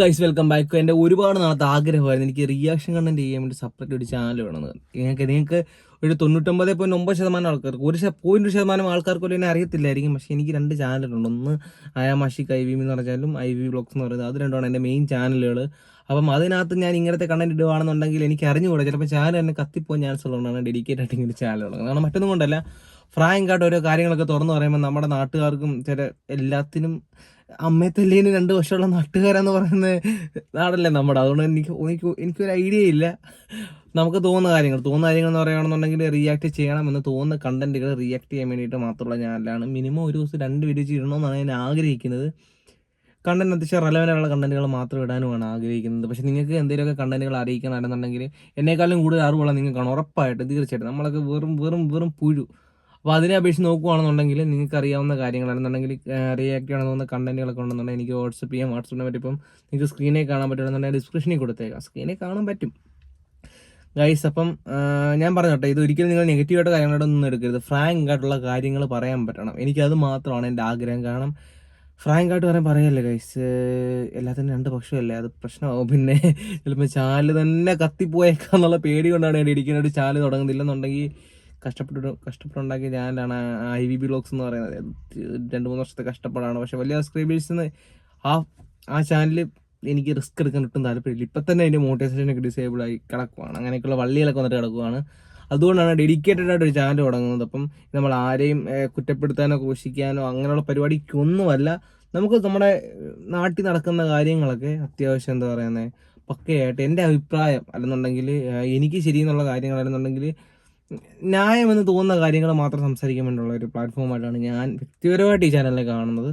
Guys welcome back എന്റെ ഒരുപാട് നാളത്തെ ആഗ്രഹമായിരുന്നു. എനിക്ക് റിയാക്ഷൻ കണ്ടന്റ് ചെയ്യാൻ വേണ്ടി സെപ്പറേറ്റ് ഒരു ചാനൽ വേണമെന്ന് നിങ്ങൾക്ക് നിങ്ങൾക്ക് ഒരു തൊണ്ണൂറ്റൊമ്പത് പോയിന്റ് ഒമ്പത് ശതമാനം ആൾക്കാർക്ക് ഒരു പോയിന്റ് ശതമാനം ആൾക്കാർക്ക് പോലും എന്നെ അറിയത്തില്ലായിരിക്കും. പക്ഷേ എനിക്ക് രണ്ട് ചാനലുണ്ട് ഒന്ന് അയാമാഷിക് ഐ വി എന്ന് പറഞ്ഞാലും ഐ വി ബ്ലോഗ്സ് എന്ന് പറയുന്നത്. അത് രണ്ടാണ് എന്റെ മെയിൻ ചാനലുകൾ അപ്പം അതിനകത്ത് ഞാൻ ഇങ്ങനത്തെ കണ്ടന്റ് ഇടുകയാണെന്നുണ്ടെങ്കിൽ എനിക്ക് അറിഞ്ഞുകൂടാ. ചിലപ്പോൾ ചാനൽ തന്നെ കത്തിപ്പോകാൻ ചാൻസ് ഉള്ളതുകൊണ്ടാണ് ഡെഡിക്കേറ്റ് ആയിട്ട് ഇങ്ങനെ ചാനൽ തുടങ്ങുന്നത് കാരണം മറ്റൊന്നും കൊണ്ടല്ല. ഫ്രാങ്കായിട്ട് ഓരോ കാര്യങ്ങളൊക്കെ തുറന്നു പറയുമ്പോൾ നമ്മുടെ നാട്ടുകാർക്കും ചില എല്ലാത്തിനും അമ്മയെ തല്ലിന് രണ്ട് വർഷമുള്ള നാട്ടുകാരെന്ന് പറയുന്ന നാടല്ലേ നമ്മുടെ? അതുകൊണ്ട് എനിക്ക് എനിക്ക് എനിക്കൊരു ഐഡിയ ഇല്ല. നമുക്ക് തോന്നുന്ന കാര്യങ്ങൾ തോന്നുന്ന കാര്യങ്ങൾ എന്ന് പറയുകയാണെന്നുണ്ടെങ്കിൽ റിയാക്ട് ചെയ്യണമെന്ന് തോന്നുന്ന കണ്ടന്റുകൾ റിയാക്ട് ചെയ്യാൻ വേണ്ടിയിട്ട് മാത്രമുള്ള ചാനലാണ് മിനിമം ഒരു ദിവസം രണ്ട് വീഡിയോ ചെയ്യണമെന്നാണ് ഞാൻ ആഗ്രഹിക്കുന്നത്. കണ്ടന്റ് അത്യാവശ്യം റെലവന്റ് ആയിട്ടുള്ള കണ്ടന്റുകൾ മാത്രം ഇടാനുമാണ് ആഗ്രഹിക്കുന്നത്. പക്ഷെ നിങ്ങൾക്ക് എന്തെങ്കിലുമൊക്കെ കണ്ടന്റുകൾ അറിയിക്കണമെന്നുണ്ടെങ്കിൽ എന്നെക്കാളും കൂടുതൽ അറിവുള്ള നിങ്ങൾക്കാണ് ഉറപ്പായിട്ട് തീർച്ചയായിട്ടും നമ്മളൊക്കെ വെറും വെറും വെറും പുഴു. അപ്പോൾ അതിനെ അപേക്ഷിച്ച് നോക്കുകയാണെന്നുണ്ടെങ്കിൽ നിങ്ങൾക്ക് അറിയാവുന്ന കാര്യങ്ങളാണെന്നുണ്ടെങ്കിൽ റിയാക്ട് ചെയ്യണമെന്ന് കണ്ടന്റുകളൊക്കെ ഉണ്ടെന്നുണ്ടെങ്കിൽ എനിക്ക് വാട്സപ്പ് ചെയ്യാം. വാട്സപ്പിനെ പറ്റി ഇപ്പം നിങ്ങൾക്ക് സ്ക്രീനിൽ കാണാൻ പറ്റുകയാണെന്നുണ്ടെങ്കിൽ ഡിസ്ക്രിപ്ഷനിൽ കൊടുത്തേക്കാം. സ്ക്രീനിൽ കാണാൻ പറ്റും. ഗൈസ് അപ്പം ഞാൻ പറഞ്ഞോട്ടെ ഇത് ഒരിക്കലും നിങ്ങൾ നെഗറ്റീവായിട്ട് കാര്യങ്ങളോടൊന്നും എടുക്കരുത്. ഫ്രാങ്ക് ആയിട്ടുള്ള കാര്യങ്ങൾ പറയാൻ പറ്റണം. എനിക്കത് മാത്രമാണ് എന്റെ ആഗ്രഹം. കാരണം ഫ്രാങ്ക് ആയിട്ട് പറയാൻ പറയല്ലേ ഗൈസ് എല്ലാത്തിനും രണ്ട് പക്ഷമല്ലേ? അത് പ്രശ്നമാവും. പിന്നെ ചിലപ്പോൾ ചാൽ തന്നെ കത്തിപ്പോയേക്കാന്നുള്ള പേടി കൊണ്ടാണ് ഒരു ചാൽ തുടങ്ങുന്നില്ലെന്നുണ്ടെങ്കിൽ കഷ്ടപ്പെട്ട് കഷ്ടപ്പെട്ടുണ്ടാക്കിയ ചാനലാണ് ഐ വി ബ്ലോഗ്സ് എന്ന് പറയുന്നത്. രണ്ട് മൂന്ന് വർഷത്തെ കഷ്ടപ്പാടാണ്. പക്ഷെ വലിയ സബ്സ്ക്രൈബേഴ്സ് ആ ആ ചാനൽ എനിക്ക് റിസ്ക് എടുക്കാൻ ഒട്ടും താല്പര്യമില്ല. ഇപ്പം തന്നെ അതിന്റെ മോട്ടിവേഷനൊക്കെ ഡിസേബിൾ ആയി കിടക്കുവാണ്. അങ്ങനെയൊക്കെയുള്ള വള്ളികളൊക്കെ വന്നിട്ട് കിടക്കുവാണ്. അതുകൊണ്ടാണ് ഡെഡിക്കേറ്റഡ് ആയിട്ട് ഒരു ചാനൽ തുടങ്ങുന്നത്. അപ്പം നമ്മൾ ആരെയും കുറ്റപ്പെടുത്താനോ ഘോഷിക്കാനോ അങ്ങനെയുള്ള പരിപാടിക്കൊന്നുമല്ല. നമുക്ക് നമ്മുടെ നാട്ടിൽ നടക്കുന്ന കാര്യങ്ങളൊക്കെ അത്യാവശ്യം എന്താ പറയുന്നത് പക്കയായിട്ട് എന്റെ അഭിപ്രായം അല്ലെന്നുണ്ടെങ്കിൽ എനിക്ക് ശരിയെന്നുള്ള കാര്യങ്ങളല്ലെന്നുണ്ടെങ്കിൽ ന്യായമെന്ന് തോന്നുന്ന കാര്യങ്ങൾ മാത്രം സംസാരിക്കാൻ വേണ്ടിയുള്ള ഒരു പ്ലാറ്റ്ഫോമായിട്ടാണ് ഞാൻ വ്യക്തിപരമായിട്ട് ഈ ചാനലിനെ കാണുന്നത്.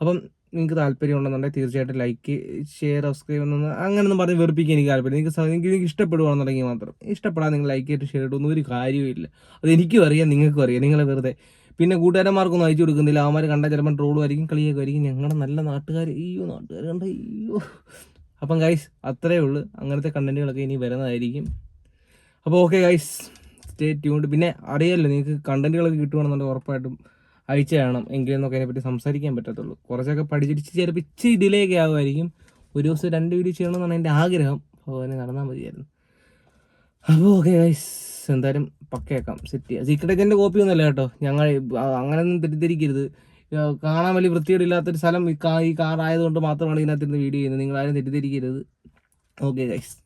അപ്പം നിങ്ങൾക്ക് താല്പര്യം ഉണ്ടെന്നുണ്ടെങ്കിൽ തീർച്ചയായിട്ടും ലൈക്ക് ഷെയർ സബ്സ്ക്രൈബ് എന്നൊന്ന് അങ്ങനെയൊന്നും പറഞ്ഞ് വെറുപ്പിക്കാൻ എനിക്ക് താല്പര്യം നിങ്ങൾക്ക് എനിക്ക് നിങ്ങൾക്ക് ഇഷ്ടപ്പെടുവാണെന്നുണ്ടെങ്കിൽ മാത്രം. ഇഷ്ടപ്പെടാതെ നിങ്ങൾ ലൈക്ക് ചെയ്തിട്ട് ഷെയർ ഇട്ടൊന്നും ഒരു കാര്യമില്ല അത് എനിക്കും അറിയാം നിങ്ങൾക്കും അറിയാം. നിങ്ങളെ വെറുതെ. പിന്നെ കൂട്ടുകാരന്മാർക്കൊന്നും അയച്ചു കൊടുക്കുന്നില്ല. അവന്മാർ കണ്ടാൽ ചിലപ്പോൾ ട്രോളും ആയിരിക്കും കളിയൊക്കെ ആയിരിക്കും. ഞങ്ങളുടെ നല്ല നാട്ടുകാർ അയ്യോ നാട്ടുകാർ കണ്ട അയ്യോ. അപ്പം ഗൈസ് അത്രേ ഉള്ളൂ. അങ്ങനത്തെ കണ്ടന്റുകളൊക്കെ ഇനി വരുന്നതായിരിക്കും. അപ്പോൾ ഓക്കെ ഗൈസ് സ്റ്റേ ട്യൂണ്ട് പിന്നെ അറിയാമല്ലോ നിങ്ങൾക്ക് കണ്ടന്റുകളൊക്കെ കിട്ടുകയാണെന്നുണ്ടെങ്കിൽ ഉറപ്പായിട്ടും അയച്ചു തരണം. എങ്കിലും നമുക്ക് അതിനെപ്പറ്റി സംസാരിക്കാൻ പറ്റത്തുള്ളൂ. കുറച്ചൊക്കെ പഠിച്ചിട്ട് ചിലപ്പോൾ ഇച്ചിരി ഡിലേ ഒക്കെ ആകുമായിരിക്കും ഒരു ദിവസം രണ്ട് വീഡിയോ ചെയ്യണമെന്നാണ് എന്റെ ആഗ്രഹം. അതിനെ നടന്നാൽ മതിയായിരുന്നു. അപ്പോൾ ഓക്കെ ഗൈസ് എന്തായാലും പക്കയാക്കാം. സെറ്റ് ചെയ്യാം. സീക്രട്ട് ഏജന്റെ കോപ്പി ഒന്നുമല്ല കേട്ടോ. ഞങ്ങൾ അങ്ങനെയൊന്നും തെറ്റിദ്ധരിക്കരുത്. കാണാൻ വലിയ വൃത്തികേടില്ലാത്തൊരു സ്ഥലം ഈ കാർ ആയതുകൊണ്ട് മാത്രമാണ് ഇതിനകത്തിരുന്ന് വീഡിയോ ചെയ്യുന്നത്. നിങ്ങളാരും തെറ്റിദ്ധരിക്കരുത്. Okay guys